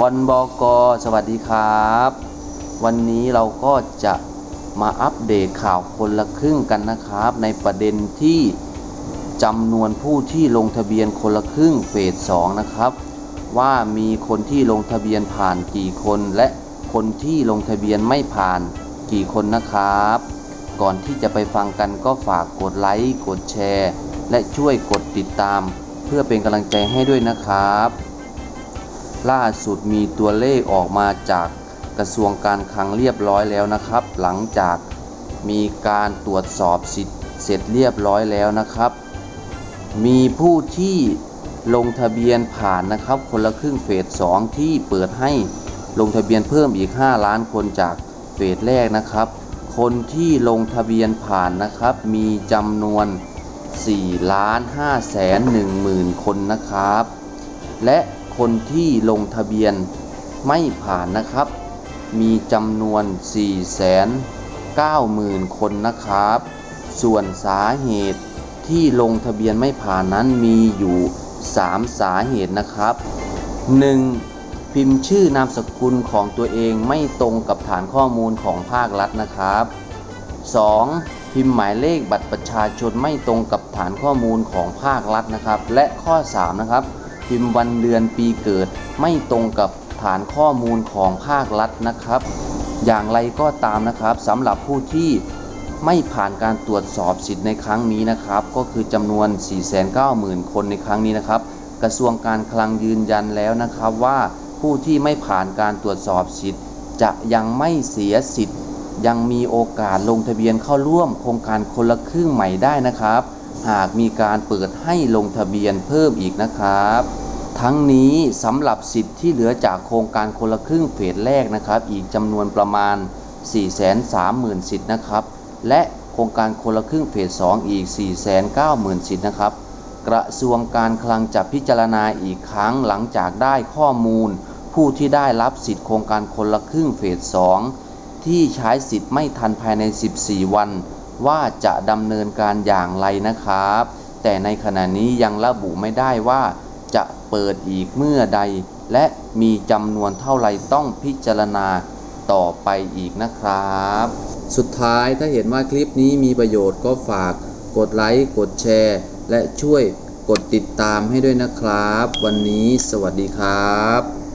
บอลบอกอสวัสดีครับ วันนี้เราก็จะมาอัปเดตข่าวคนละครึ่งกันนะครับ ในประเด็นที่จำนวนผู้ที่ลงทะเบียนคนละครึ่งเฟส2นะครับ ว่ามีคนที่ลงทะเบียนผ่านกี่คน และคนที่ลงทะเบียนไม่ผ่านกี่คนนะครับ ก่อนที่จะไปฟังกันก็ฝากกดไลค์กดแชร์ และช่วยกดติดตาม เพื่อเป็นกำลังใจให้ด้วยนะครับ ล่าสุดมีตัวเลขออกมาจากกระทรวงการคลังเรียบร้อยแล้วนะครับ หลังจากมีการตรวจสอบสิทธิ์เสร็จเรียบร้อยแล้วนะครับ มีผู้ที่ลงทะเบียนผ่านนะครับ คนละครึ่งเฟส2ที่เปิดให้ลงทะเบียนเพิ่มอีก 5 ล้านคนจากเฟสแรกนะครับ คนที่ลงทะเบียนผ่านนะครับ มีจำนวน4ล้าน5แสน1หมื่นคนนะครับ และ คนที่ลงทะเบียนไม่ผ่านนะครับ มีจำนวน 4 9 0 0 0 0 คนนะครับ ส่วนสาเหตุที่ลงทะเบียนไม่ผ่านนั้นมีอยู่ 3 สาเหตุนะครับ 1. พิมพ์ชื่อนามสกุลของตัวเองไม่ตรงกับฐานข้อมูลของภาครัฐนะครับ 2. พิมพ์หมายเลขบัตรประชาชนไม่ตรงกับฐานข้อมูลของภาครัฐนะครับ และข้อ 3 นะครับ พิมพ์วันเดือนปีเกิด ไม่ตรงกับฐานข้อมูลของภาครัฐนะครับ อย่างไรก็ตามนะครับสำหรับผู้ที่ไม่ผ่านการตรวจสอบสิทธิ์ในครั้งนี้นะครับ ก็คือจำนวน 490,000 คนในครั้งนี้นะครับ กระทรวงการคลังยืนยันแล้วนะครับว่าผู้ที่ไม่ผ่านการตรวจสอบสิทธิ์ จะยังไม่เสียสิทธิ์ ยังมีโอกาสลงทะเบียนเข้าร่วมโครงการคนละครึ่งใหม่ได้นะครับ หากมีการเปิดให้ลงทะเบียนเพิ่มอีกนะครับ ทั้งนี้สำหรับสิทธิ์ที่เหลือจากโครงการคนละครึ่งเฟสแรกนะครับ อีกจำนวนประมาณ 430,000 สิทธิ์นะครับ และโครงการคนละครึ่งเฟส2อีก 490,000 สิทธิ์นะครับ กระทรวงการคลังจะพิจารณาอีกครั้งหลังจากได้ข้อมูล ผู้ที่ได้รับสิทธิ์โครงการคนละครึ่งเฟส2ที่ใช้สิทธิ์ไม่ทันภายใน 14 วัน ว่าจะดำเนินการอย่างไรนะครับ แต่ในขณะนี้ยังระบุไม่ได้ว่าจะเปิดอีกเมื่อใด และมีจำนวนเท่าไรต้องพิจารณาต่อไปอีกนะครับ สุดท้ายถ้าเห็นว่าคลิปนี้มีประโยชน์ก็ฝากกดไลค์กดแชร์ และช่วยกดติดตามให้ด้วยนะครับ วันนี้สวัสดีครับ